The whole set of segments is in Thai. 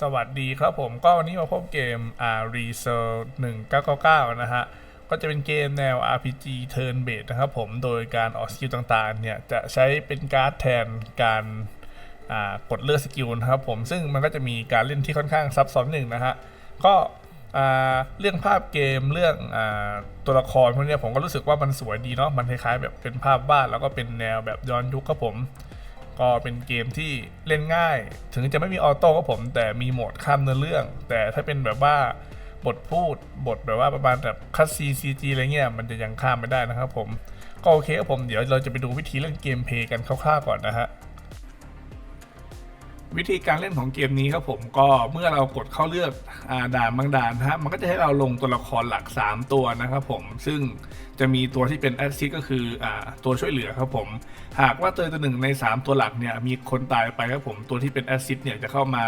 สวัสดีครับผมก็วันนี้มาพบเกมอ่า r e s e r 1999 นะฮะ ก็จะเป็นเกมแนว RPG Turn Based นะครับผมโดยการออกสกิลต่างๆ เนี่ย จะใช้เป็นการ์ดแทนการกดเลือกสกิลนะครับผมซึ่งมันก็จะมีการเล่นที่ค่อนข้างซับซ้อนหนึ่งนะฮะ ก็เรื่องภาพเกมเรื่องอตัวละครพวกนี้ผมก็รู้สึกว่ามันสวยดีเนาะมันคล้ายๆแบบเป็นภาพวาดแล้วก็เป็นแนวแบบย้อนยุคครับผม ก็เป็นเกมที่เล่นง่าย ถึงจะไม่มีออโต้ก็ผม แต่มีโหมดข้ามเนื้อเรื่อง แต่ถ้าเป็นแบบว่าบทพูดบทแบบว่าประมาณแบบคัสซีซีจีอะไรเงี้ยมันจะยังข้ามไม่ได้นะครับผม ก็โอเคครับผมเดี๋ยวเราจะไปดูวิธีเล่นเกมเพย์กันคร่าวๆก่อนนะฮะ วิธีการเล่นของเกมนี้ครับผมก็เมื่อเรากดเข้าเลือกอด่านบางด่านนะฮะมันก็จะให้เราลงตัวละครหลัก 3 ตัวนะครับผมซึ่งจะมีตัวที่เป็นแอดซิก็คืออตัวช่วยเหลือครับผม หากว่าตัวตัวหนึ่งใน 3 ตัวหลักเนี่ยมีคนตายไปครับผมตัวที่เป็นแอดซิเนี่ยจะเข้ามา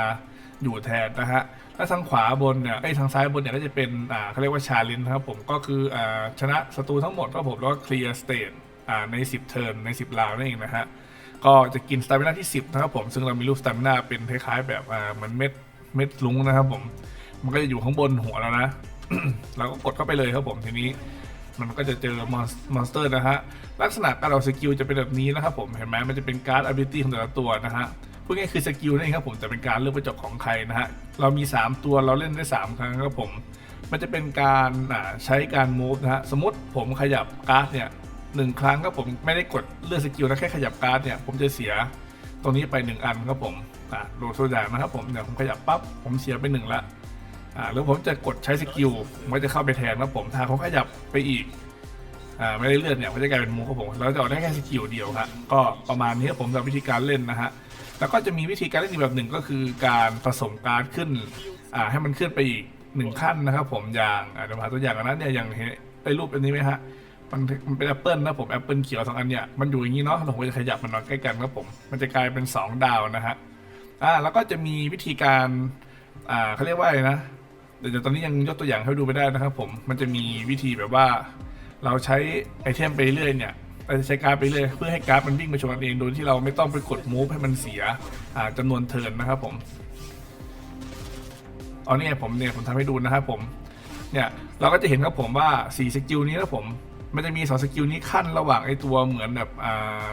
อยู่แทนนะฮะถ้าทางขวาบนเนี่ยไอ้ทางซ้ายบนเนี่ยก็จะเป็นอ่าเขาเรียกว่าชาเลนครับผมก็คืออ่าชนะศัตรูทั้งหมดครับผมแล้วก็เคลียร์สเตจอ่าใน 10 เทิร์นใน 10 ราวนั่นเองนะฮะ ก็จะกินสตามินาที่ 10 นะครับผมซึ่งเรามีรูปสตามินาเป็นคล้ายๆแบบอ่าเหมือนเม็ดเม็ดลุงนะครับผมมันก็จะอยู่ข้างบนหัวแล้วนะเราก็กดเข้าไปเลยครับผมทีนี้ มันก็จะเจอมอนสเตอร์นะฮะลักษณะการเอาสกิลจะเป็นแบบนี้นะครับผมเห็นไหมมันจะเป็นการ์ด ability ของแต่ละตัวนะฮะพูดง่ายๆคือสกิลนั่นเองครับผมแต่เป็นการเลือกประจบของใครนะฮะเรามี 3 ตัวเราเล่นได้ 3 ครั้งครับผม มันจะเป็นการใช้การ move นะฮะสมมติผมขยับการ์ดเนี่ย หนึ่งครั้งครับผมไม่ได้กดเลือกสกิลนะแค่ขยับการ์ดเนี่ยผมจะเสียตรงนี้ไป 1 อันครับผมอ่าดูตัวอย่างนะครับผมเดี๋ยวผมขยับปั๊บผมเสียไป1ละอ่าหรือผมจะกดใช้สกิลมก็จะเข้าไปแทนครับผมถ้าเขาขยับไปอีกอ่าไม่ได้เลือดเนี่ยมันจะกลายเป็นมูครับผมเราจะออกได้แค่สกิลเดียวครับก็ประมาณนี้ครับผมสำหรับวิธีการเล่นนะฮะแล้วก็จะมีวิธีการเล่นอีกแบบหนึ่งก็คือการผสมการ์ดขึ้นอ่าให้มันขึ้นไปอีกหนึ่งขั้นนะครับผมอย่างอ่าเดี๋ยวมาตัวอย่างกันนะเนี่ยอย่างเห็นไอ้รูปอันนี้ไหมฮะ มันมันเป็นแอปเปิลนะผมแอปเปิลเขียวสองอันเนี่ยมันอยู่อย่างนี้เนาะเราผมจะขยับมันนอนใกล้กันครับผม มันจะกลายเป็น 2 ดาวนะฮะอ่าแล้วก็จะมีวิธีการอ่าเขาเรียกว่าอะไรนะเดี๋ยวตอนนี้ยังยกตัวอย่างให้ดูไม่ได้นะครับผมมันจะมีวิธีแบบว่า เราใช้ไอเทมไปเรื่อยเนี่ยเราจะใช้การ์ดไปเรื่อยเพื่อให้การ์ดมันวิ่งไปชนกันเองโดยที่เราไม่ต้องไปกดมูฟให้มันเสียอ่าจำนวนเทิร์นนะครับผมเอาเนี่ยผมเนี่ยผมทำให้ดูนะครับผมเนี่ยเราก็จะเห็นครับผมว่า4สกิลนี้นะผม มันจะมี2สกิลนี้ขั้นระหว่างไอ้ตัวเหมือนแบบอ่า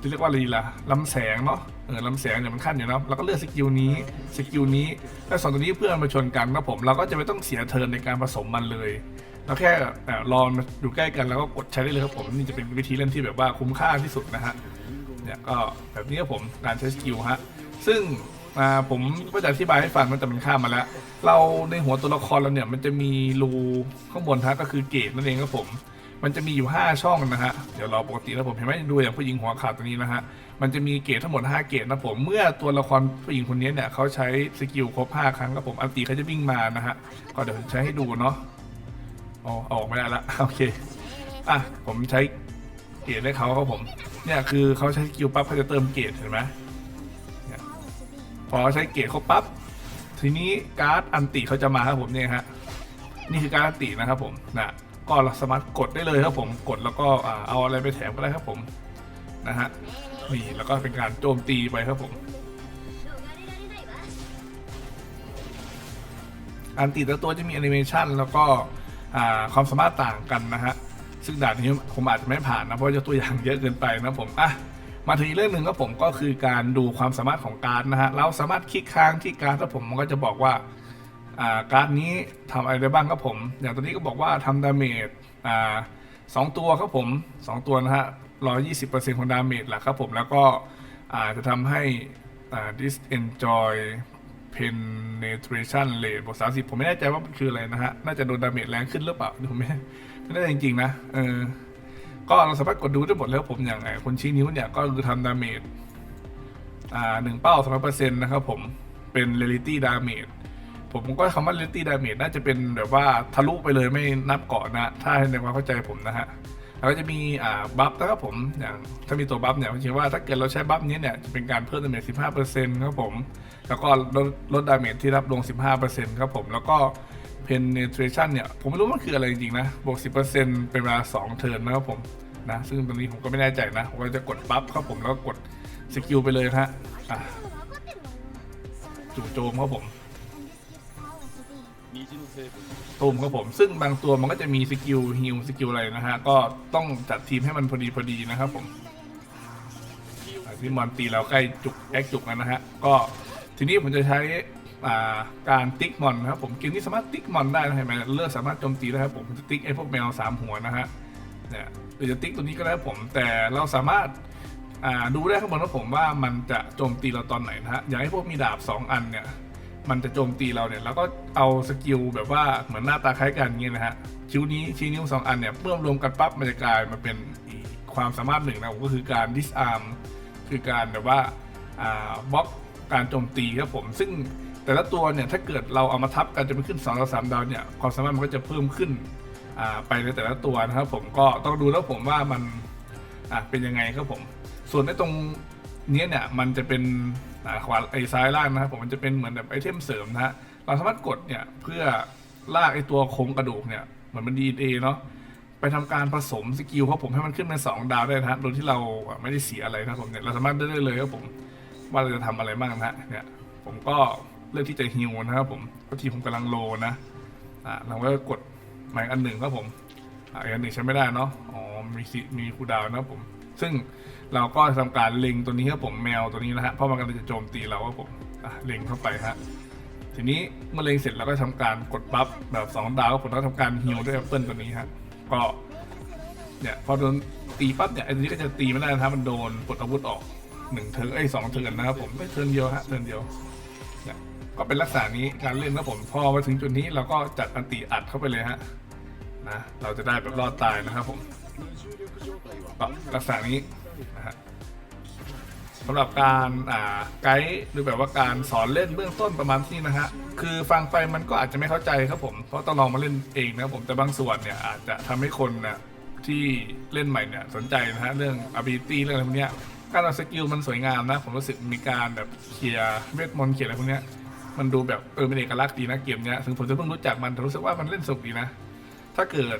จะเรียกว่าอะไรดีล่ะลำแสงเนาะเออลำแสงเนี่ยมันขั้นอยู่เนาะเราก็เลือกสกิลนี้สกิลนี้แล้วสองตัวนี้เพื่อนมาชนกันนะผมเราก็จะไม่ต้องเสียเทิร์นในการผสมมันเลยเราแค่เอ่อรอมันอยู่ใกล้กันแล้วก็กดใช้ได้เลยครับผมนี่จะเป็นวิธีเล่นที่แบบว่าคุ้มค่าที่สุดนะฮะเนี่ยก็แบบนี้ครับผมการใช้สกิลฮะซึ่ง อ่าผมก็จะอธิบายให้ฟังมันแต่มันข้ามมาแล้ว เราในหัวตัวละครเราเนี่ยมันจะมีรูข้างบนฮะก็คือเกตนั่นเองครับผม มันจะมีอยู่ 5 ช่องนะฮะ เดี๋ยวเรอปกติแล้วผมเห็นไหมดูอย่างผู้หญิงหัวขาวตัวนี้นะฮะ มันจะมีเกตทั้งหมด 5 เกตนะผม เมื่อตัวละครผู้หญิงคนนี้เนี่ยเขาใช้สกิลครบ5ครั้งครับผม อันตีเขาจะวิ่งมานะฮะ ก็เดี๋ยวใช้ให้ดูเนาะ อ๋ออออกไม่ได้ละ โอเค อะ ผมใช้เกตให้เขาครับผม เนี่ยคือเขาใช้สกิลปั๊บเขาจะเติมเกตเห็นไหม พอใช้เกรดเขาปั๊บทีนี้การ์ดอันติเขาจะมาครับผมเนี่ยฮะนี่คือการดอันตินะครับผมนะก็เราสามารถกดได้เลยครับผมกดแล้วก็เอาอะไรไปแถมก็ได้ครับผมนะฮะนี่แล้วก็เป็นการโจมตีไปครับผม อันติแต่ตัวจะมีแอนิเมชันแล้วก็ความสามารถต่างกันนะฮะซึ่งด่านนี้ผมอาจจะไม่ผ่านนะเพราะว่าตัวอย่างเยอะเกินไปนะผมอะ มาถึงอีกเรื่องหนึ่งครับผมก็คือการดูความสามารถของการ์ดนะฮะเราสามารถคลิกค้างที่การ์ดครับผมมันก็จะบอกว่าอ่าการ์ดนี้ทำอะไรได้บ้างครับผม อย่างตัวนี้ก็บอกว่าทำดาเมจอ่าสองตัวครับผมสองตัวนะฮะร้อยี่สิบเปอร์เซ็นต์ของดาเมจแหละครับผมแล้วก็อ่าจะทำให้อ่า disenjoy penetration rate บวกสามสิบผมไม่แน่ใจว่ามันคืออะไรนะฮะ น่าจะโดนดาเมจแรงขึ้นหรือเปล่าผมไม่ไม่แน่จริงๆนะเออ ก็เราสามารถกดดูได้หมดแล้วผมอย่างไงคนชี้นิ้วเนี่ยก็คือทำดาเมจอ่าหนึ่งเป้าสองเปอร์เซ็นต์นะครับผมเป็นเรลิตี้ดาเมจผมก็คำว่าเรลิตี้ดาเมจน่าจะเป็นแบบว่าทะลุไปเลยไม่นับเกาะนะ ถ้าในความเข้าใจผมนะฮะแล้วก็จะมีอ่าบัฟนะครับผมอย่างถ้ามีตัวบัฟเนี่ยผมคิดว่าถ้าเกิดเราใช้บัฟนี้เนี่ยจะเป็นการเพิ่มดาเมจสิบห้าเปอร์เซ็นต์ครับผม แล้วก็ลดลดดาเมจที่รับลง 15%ครับผมแล้วก็ penetration เนี่ย ผมไม่รู้มันคืออะไรจริงๆนะ บวก 10%เป็นเวลา 2 เทิร์นนะครับผมนะ ซึ่งตรงนี้ผมก็ไม่แน่ใจนะ ผมก็จะกดปั๊บครับผมแล้วก็กดสกิลไปเลยนะฮะจู่โจมครับผมตูมครับผม ซึ่งบางตัวมันก็จะมีสกิลฮิลสกิลอะไรนะฮะ ก็ต้องจัดทีมให้มันพอดีพอดีนะครับผมที่มอนตีเราใกล้จุกแอคจุกแล้วนะฮะ ก็ทีนี้ผมจะใช้ การติ๊กมอนนะครับผมเกมนี้สามารถติ๊กมอนได้นะเห็นไหมเลือกสามารถโจมตีได้ครับผมจะติ๊กไอ้พวกแมวสามหัวนะฮะเนี่ยหรือจะติ๊กตัวนี้ก็ได้ผมแต่เราสามารถาดูได้ข้างบนว่าผมว่ามันจะโจมตีเราตอนไหนนะฮะอย่างไอ้พวกมีดาบสองอันเนี่ยมันจะโจมตีเราเนี่ยแล้วก็เอาสกิลแบบว่าเหมือนหน้าตาคล้ายกันอย่างเงี้ยนะฮะชิ้วนี้ชี้นิ้วสองอันเนี่ยเมื่อรวมกันปั๊บมันจะกลายมาเป็นความสามารถหนึ่งนะก็คือการ disarm คือการแบบว่าอ่าบล็อกการโจมตีครับผมซึ่ง แต่ละตัวเนี่ยถ้าเกิดเราเอามาทับกันจะไปขึ้น2องต่อสามดาวเนี่ยความสามารถมันก็จะเพิ่มขึ้นไปในแต่ละตัวนะครับผมก็ต้องดูแล้วผมว่ามันเป็นยังไงครับผม ส่วนในตรงเนี้ยเนี่ยมันจะเป็นอ่าขวาไอ้ซ้ายล่างนะครับผมมันจะเป็นเหมือนแบบไอเทมเสริมนะฮะเราสามารถกดเนี่ยเพื่อลากไอตัวโครงกระดูกเนี่ยเหมือนมันดีเอเนาะไปทำการผสมสกิลครับผมให้มันขึ้นเป็นสองดาวได้นะฮะโดยที่เราไม่ได้เสียอะไรนะครับผมเนี่ยเราสามารถได้เลยครับผมว่าเราจะทำอะไรบ้างนะฮะเนี่ยผมก็ เลือกที่จะฮิวนะครับผมก็ทีผมกำลังโลนะอ่าเราก็กดหมายอันหนึ่งครับผมอ่าอันหนึ่งใช้ไม่ได้เนาะอ๋อมีสิมีคูดาวนะครับผม ซึ่งเราก็ทำการเล็งตัวนี้ครับผมแมวตัวนี้นะฮะเพราะมันกำลังจะโจมตีเราครับผมอะเล็งเข้าไปฮะทีนี้เมื่อเล็งเสร็จเราก็ทำการกดปั๊บแบบสองดาวผมแล้วทำการฮิลด้วยแอปเปิลตัวนี้ฮะก็เนี่ยพอโดนตีปั๊บเนี่ยไอ้ตัวนี้ก็จะตีไม่ได้นะครับมันโดนปลดอาวุธออกหนึ่งเทิร์นไอ้สองเทิร์นนะครับผมไม่เทิร์นเดียวฮะเทิร์นเดียว ก็เป็นลักษณะนี้การเล่นนะผมพอมาถึงจุดนี้เราก็จัดอันติอัดเข้าไปเลยฮะนะเราจะได้แบบรอดตายนะครับผมก็ลักษณะนี้นะฮะสำหรับการอ่าไกด์หรือแบบว่าการสอนเล่นเบื้องต้นประมาณที่นะฮะคือฟังไปมันก็อาจจะไม่เข้าใจครับผมเพราะต้องลองมาเล่นเองนะครับผมแต่บางส่วนเนี่ยอาจจะทำให้คนนะที่เล่นใหม่เนี่ยสนใจนะฮะเรื่อง ability เรื่องอะไรพวกเนี้ยการเอาสกิลมันสวยงามนะ ผมรู้สึกมีการแบบเคลียร์เวทมนต์เคลียอะไรพวกเนี้ย มันดูแบบเออเป็นเอกลักษณ์ดีนะเกมเนี้ยถึงผมจะเพิ่งรู้จักมันแต่รู้สึกว่ามันเล่นสนุกดีนะ ถ้าเกิด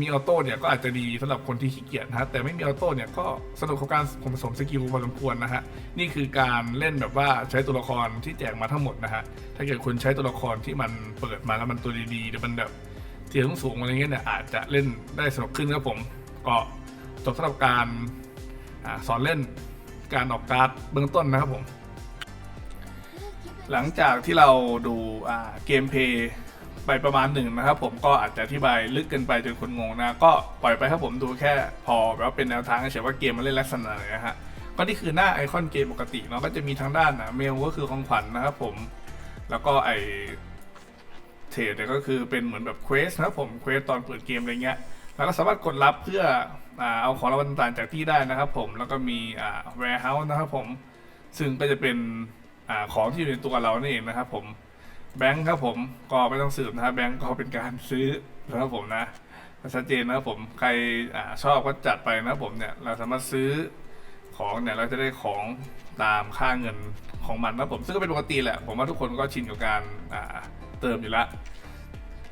มีออโต้เนี่ยก็อาจจะดีสำหรับคนที่ขี้เกียจนะฮะแต่ไม่มีออโต้เนี่ยก็สนุกกับการผสมสกิลพอสมควรนะฮะนี่คือการเล่นแบบว่าใช้ตัวละครที่แจกมาทั้งหมดนะฮะถ้าเกิดคุณใช้ตัวละครที่มันเปิดมาแล้วมันตัวดีๆหรือมันแบบเทียร์สูงอะไรเงี้ยเนี่ยอาจจะเล่นได้สนุกขึ้นครับผมก็จบสำหรับการอสอนเล่นการออกการ์ดเบื้องต้นนะครับผม หลังจากที่เราดูเกมเพย์ไปประมาณหนึ่งนะครับผมก็อาจจะอธิบายลึกเกินไปจนคนงงนะ ก็ปล่อยไปครับผมดูแค่พอแบบว่าเป็นแนวทางเฉยว่าเกมมันเล่นลักษณะไหนนะฮะก็นี่คือหน้าไอคอนเกมปกติเนาะก็จะมีทางด้านนะเมลก็คือของขวัญนะครับผมแล้วก็ไอเทรดเนี่ยก็คือเป็นเหมือนแบบเควสนะครับผมเควสตอนเปิดเกมอะไรเงี้ยแล้วก็สามารถกดรับเพื่ออเอาของรางวัลต่างๆจากที่ได้นะครับผมแล้วก็มีอ่า warehouse นะครับผมซึ่งก็จะเป็น อาของที่อยู่ในตัวเรานี่เองนะครับ ผมแบงค์ครับผมก็ไม่ต้องสืบนะครับแบงค์ก็เป็นการซื้อนะครับผมนะชัดเจนนะครับผมใครอชอบก็จัดไปนะครับผมเนี่ยเราสามารถซื้อของเนี่ยเราจะได้ของตามค่าเงินของมันนะครับผมซึ่งก็เป็นปกติแหละผมว่าทุกคนก็ชินกับการเติมอยู่ล้ว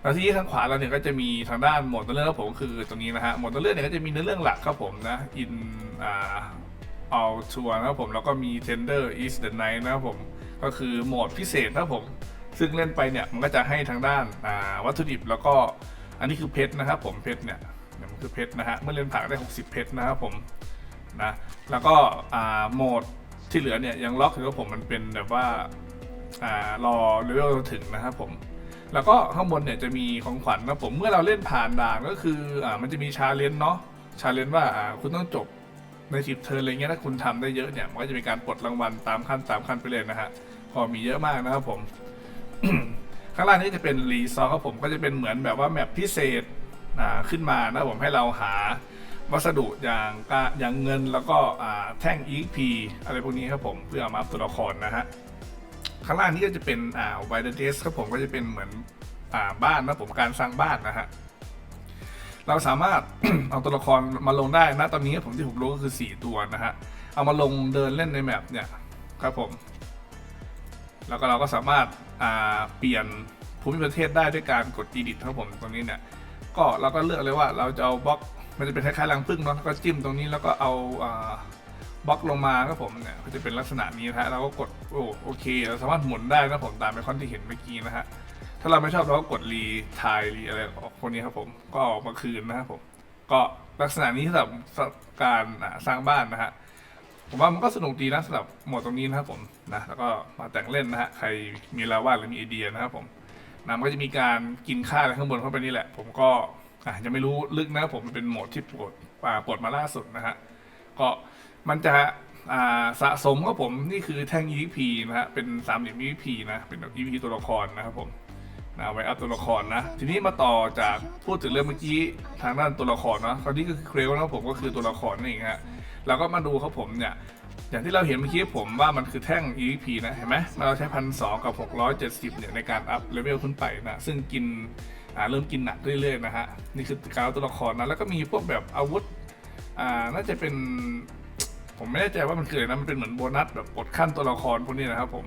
แล้วที่ทางขวาเราเนี่ยก็จะมีทางด้านหมดตัวเลือกครับผมคือตรงนี้นะฮะหมดตัวเลือกเนี่ยก็จะมีเนื้อเรื่องหลักครับผมนะ in อ่า all tour นะครับผมแล้วก็มี tender is the night นะครับผมก็คือโหมดพิเศษนะครับผม ซึ่งเล่นไปเนี่ยมันก็จะให้ทางด้านวัตถุดิบแล้วก็อันนี้คือเพชรนะครับผมเพชรเนี่ยเนี่ยมันคือเพชรนะฮะเมื่อเล่นผ่านได้ 60 เพชรนะครับผมนะแล้วก็โหมดที่เหลือเนี่ยยังล็อกอยู่ครับผมมันเป็นแบบว่าอารอเลเวลถึงนะครับผมแล้วก็ข้างบนเนี่ยจะมีของขวัญนะผมเมื่อเราเล่นผ่านด่านก็คืออมันจะมีชาเลนจ์เนาะชาเลนจ์ว่าคุณต้องจบ ในสิบเทิร์นอะไรเงี้ยถ้าคุณทำได้เยอะเนี่ยมันก็จะมีการปลดรางวัลตามขั้นตามขั้นไปเลยนะฮะพอมีเยอะมากนะครับผม ข้างล่างนี้จะเป็นรีซอร์ครับผมก็จะเป็นเหมือนแบบว่าแมปพิเศษขึ้นมานะครับผมให้เราหาวัสดุอย่างกอย่างเงินแล้วก็แท่ง EXP อะไรพวกนี้ครับผมเพื่ออามาอัพตัวละครนะฮะข้างล่างนี้ก็จะเป็นอ่าไวเดเดสครับผมก็จะเป็นเหมือนอ่าบ้านนะผมการสร้างบ้านนะฮะ เราสามารถ เอาตัวละครมาลงได้นะตอนนี้ผมที่ผมรู้ก็คือ 4 ตัวนะฮะ เอามาลงเดินเล่นในแมปเนี่ยครับผม แล้วก็เราก็สามารถาเปลี่ยนภูมิประเทศได้ด้วยการกด edit ครับผมตรงนี้เนี่ยก็เราก็เลือกเลยว่าเราจะเอาบล็อกมันจะเป็นคล้ายๆรังผึ้งเนาะแล้วก็จิ้มตรงนี้แล้วก็เอาอาบล็อกลงมาครับผมเนี่ยก็จะเป็นลักษณะนี้นะฮะเราก็กดโอโอเค เราสามารถหมุนได้นะผมตามไอคอนที่เห็นเมื่อกี้นะฮะ ถ้าเราไม่ชอบเราก็กดรีทายรีอะไรออกคนนี้ครับผมก็ออกมาคืนนะครับผม ก็ลักษณะนี้สำหรับการสร้างบ้านนะฮะผมว่ามันก็สนุกดีนะสำหรับโหมดตรงนี้นะครับผมนะแล้วก็มาแต่งเล่นนะฮะใครมีลาวาดหรือมีไอเดียนะครับผมนะมันก็จะมีการกินค่าอะไรข้างบนเข้าไปนี่แหละ ผมก็อะยังไม่รู้ลึกนะครับผมมันเป็นโหมดที่ปลดอ่าปลดมาล่าสุดนะฮะก็มันจะสะสมครับผมนี่คือแท่ง EXP นะฮะเป็นสามเหลี่ยม EXP นะเป็น EXP ตัวละครนะครับผม นะเอาไว้อัพตัวละครนะ ทีนี้มาต่อจากพูดถึงเรื่องเมื่อกี้ทางด้านตัวละครเนาะคราวนี้ก็คือเครลนะผมก็คือตัวละครนี่เองฮะเราก็มาดูครับผมเนี่ยอย่างที่เราเห็นเมื่อกี้ผมว่ามันคือแท่ง EXP นะเห็นไหมเราใช้พันสกับ 670เนี่ยในการอัพเลเวลขึ้นไปนะซึ่งกินเริ่มกินหนักเรื่อยๆนะฮะนี่คือการตัวละครนะแล้วก็มีพวกแบบอาวุธอ่าน่าจะเป็นผมไม่แน่ใจว่ามันคืออะไรนะมันเป็นเหมือนโบนัสแบบกดขั้นตัวละครพวกนี้นะครับผม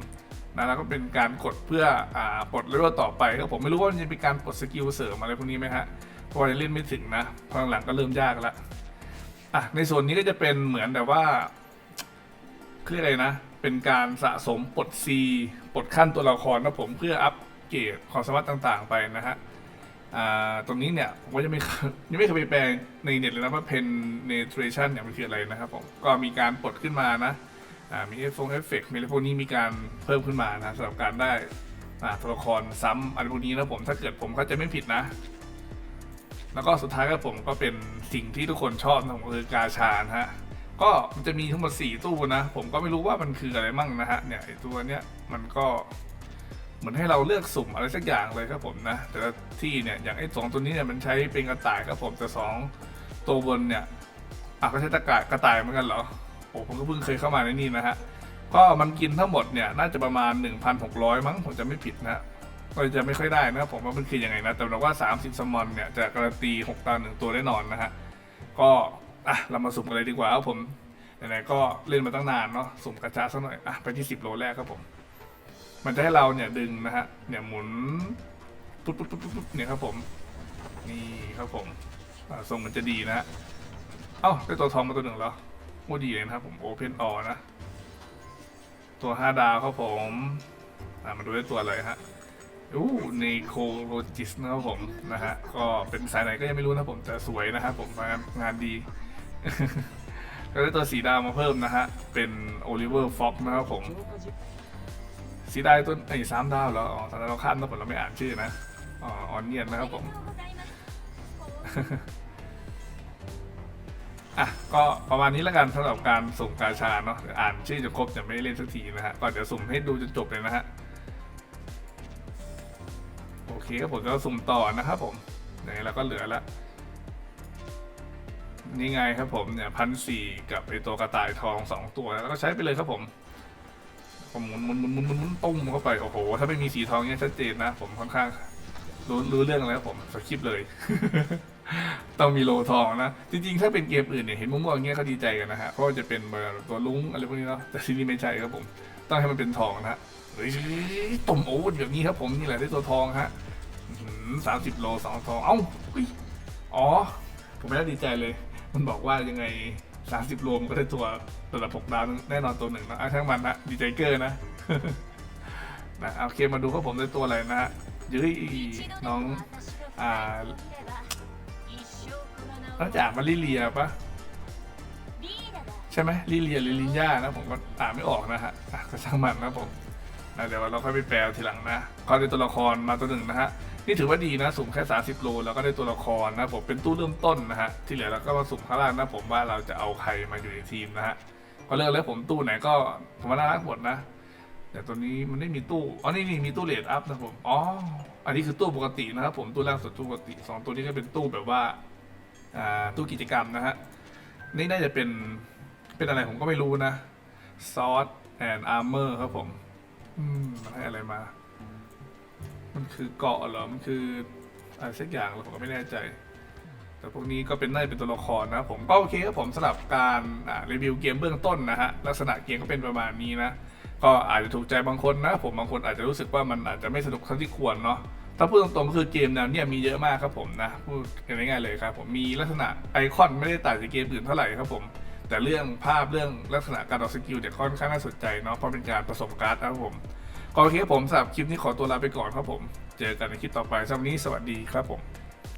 นะแล้วก็เป็นการกดเพื่ออ่าปลดเลเวลต่อไปครับผมไม่รู้ว่ามันจะเป็นการปลดสกิลเสริมอะไรพวกนี้ไหมฮะเพราะว่ายังเล่นไม่ถึงนะพอหลังๆก็เริ่มยากแล้วอะในส่วนนี้ก็จะเป็นเหมือนแบบว่าเรียกอะไรนะ เป็นการสะสมปลดซีปลดขั้นตัวละครนะผมเพื่ออัปเกรดความสามารถต่างๆ ไปนะฮะอ่าตรงนี้เนี่ยผมก็ยังไม่ยังไม่เคยไปแปลในเน็ตเลยนะว่า penetration เนี่ยมันคืออะไรนะครับผมก็มีการปลดขึ้นมานะ อ่ามีเอฟเอฟเฟกต์มีอะไรพวกนี้มีการเพิ่มขึ้นมานะสำหรับการได้อ่าตัวละครซ้ำอะไรพวกนี้นะผมถ้าเกิดผมเข้าใจไม่ผิดนะ แล้วก็สุดท้ายก็ผมก็เป็นสิ่งที่ทุกคนชอบนะผมก็คือกาชานะฮะก็มันจะมีทั้งหมด 4 ตู้นะ ผมก็ไม่รู้ว่ามันคืออะไรมั่งนะฮะเนี่ยไอตัวเนี้ยมันก็เหมือนให้เราเลือกสุ่มอะไรสักอย่างเลยครับผมนะ แต่ละที่เนี่ยอย่างไอ้สองตัวนี้เนี่ยมันใช้เป็นกระต่ายครับผมแต่สองตัวบนเนี่ยอะก็ใช้ตะกายกระต่ายเหมือนกันเหรอ โอ้ผมก็เพิ่งเคยเข้ามาในนี่นะฮะก็มันกินทั้งหมดเนี่ยน่าจะประมาณ 1,600 มั้งผมจะไม่ผิดนะก็จะไม่ค่อยได้นะครับผมว่ามันคือยังไงนะ แต่เราว่า 30สมอนเนี่ยจะการันตี 6ตาหนึ่งตัวแน่นอนนะฮะก็อะเรามาสุ่มกันเลยดีกว่าครับผมไหนๆก็เล่นมาตั้งนานเนาะสุ่มกระจาสักหน่อยอะไปที่ 10 โลแรกครับผม มันจะให้เราเนี่ยดึงนะฮะเนี่ยหมุนปุ๊บปุ๊บปุ๊บปุ๊บปุ๊บเนี่ยครับผม นี่ครับผมอ่าทรงมันจะดีนะฮะเอ้าได้ตัวทองมาตัวหนึ่งแล้ว โอ้ดีเลยนะครับผมโอเพนออนะ ตัวห้าดาวครับผมอ่มาดูได้ตัวอะไรฮะอู้เนโคโลจิสนะครับผมนะฮะก็เป็นสายไหนก็ยังไม่รู้นะผมแต่สวยนะครับผมงานงานดีก็ได้ตัวสีดาวมาเพิ่มนะฮะ เป็นโอลิเวอร์ฟ็อกนะครับผม สีได้ต้นไอ้สามดาวแล้วอ๋อตอนนั้นเราข้ามนะผมเราไม่อ่านชื่อนะอ๋อออนเนียนนะครับผม อะก็ประมาณนี้แล้วกันสำหรับการสุ่มกาชาเนาะอ่านชื่อจะครบจะไม่เล่นสักทีนะฮะก็เดี๋ยวสุ่มให้ดูจนจบเลยนะฮะโอเคครับผมก็สุ่มต่อนะครับผมไหนเราก็เหลือละนี่ไงครับผมเนี่ยพันสี่กับไอตัวกระต่ายทองสองตัวแล้วก็ใช้ไปเลยครับผมผมหมุนหมุนหมุนหมุนหมุนมุนตุ้มเข้าไปโอ้โหถ้าไม่มีสีทองเนี่ยชัดเจนนะ ผมค่อนข้างรู้รู้เรื่องแล้วผมสคิปเลย ต้องมีโลทองนะ จริงๆ ถ้าเป็นเกมอื่นเนี่ยเห็นมุมมองอย่างเงี้ยเขาดีใจกันนะฮะ เพราะว่าจะเป็นแบบตัวลุ้งอะไรพวกนี้เนาะ แต่ที่นี่ไม่ใช่ครับผม ต้องให้มันเป็นทองนะฮะเฮ้ยตุ่มโอ้แบบนี้ครับผมนี่แหละได้ตัวทองฮะสามสิบโลสองทอง เอ้าอ๋อ ผมไม่ได้ดีใจเลย มันบอกว่ายังไงสามสิบโลมันก็ได้ตัวระดับหกดาวแน่นอนตัวหนึ่งนะอะทั้งมันนะดีใจเกอร์นะนะโอเคมาดูว่าผมได้ตัวอะไรนะฮะเฮ้ยน้องอ่า น่าจะอ่านมาลิเลียปะใช่ไหมลิเลียหรือลินย่านะผมก็อ่านไม่ออกนะฮะอะก็ช่างมันนะผมนะเดี๋ยวเราค่อยไปแปลทีหลังนะก็ได้ตัวละครมาตัวหนึ่งนะฮะนี่ถือว่าดีนะสุ่มแค่30 โลแล้วก็ได้ตัวละครนะผมเป็นตู้เริ่มต้นนะฮะที่เหลือเราก็มาสุ่มข้างล่างนะผมว่าเราจะเอาใครมาอยู่ในทีมนะฮะก็เลือกแล้วผมตู้ไหนก็ผมว่าน่ารักหมดนะแต่ตัวนี้มันไม่มีตู้อ๋อนี่นี่มีตู้เลดอัพนะผมอ๋ออันนี้คือตู้ปกตินะครับผมตู้ล่างสุดตู้ปกติสองตัวนี้ก็เป็นตู้แบบว่า อ่าตู้กิจกรรมนะฮะ นี่น่าจะเป็น เป็นอะไรผมก็ไม่รู้นะซอสแอนด์อาร์เมอร์ครับผม อืม มันให้อะไรมา มันคือเกาะเหรอ มันคืออะไรสักอย่างเหรอผมก็ไม่แน่ใจ แต่พวกนี้ก็เป็นน่าจะเป็นตัวละครนะผมก็โอเคครับผมสำหรับการรีวิวเกมเบื้องต้นนะฮะ ลักษณะเกมก็เป็นประมาณนี้นะ ก็อาจจะถูกใจบางคนนะ ผมบางคนอาจจะรู้สึกว่ามันอาจจะไม่สนุกเท่าที่ควรเนาะ ถ้าพูดตรงๆก็คือเกมแนวเนี้ยมีเยอะมากครับผมนะพูดกันง่ายๆเลยครับผมมีลักษณะไอคอนไม่ได้ต่างจากเกมอื่นเท่าไหร่ครับผมแต่เรื่องภาพเรื่องลักษณะการออกสกิลเนี่ยค่อนข้างน่าสนใจเนาะเพราะเป็นการผสมการ์ดนะครับผมก็โอเคสผมสำหรับคลิปนี้ขอตัวลาไปก่อนครับผม เจอกันในคลิปต่อไปสำหรับวันนี้สวัสดีครับผม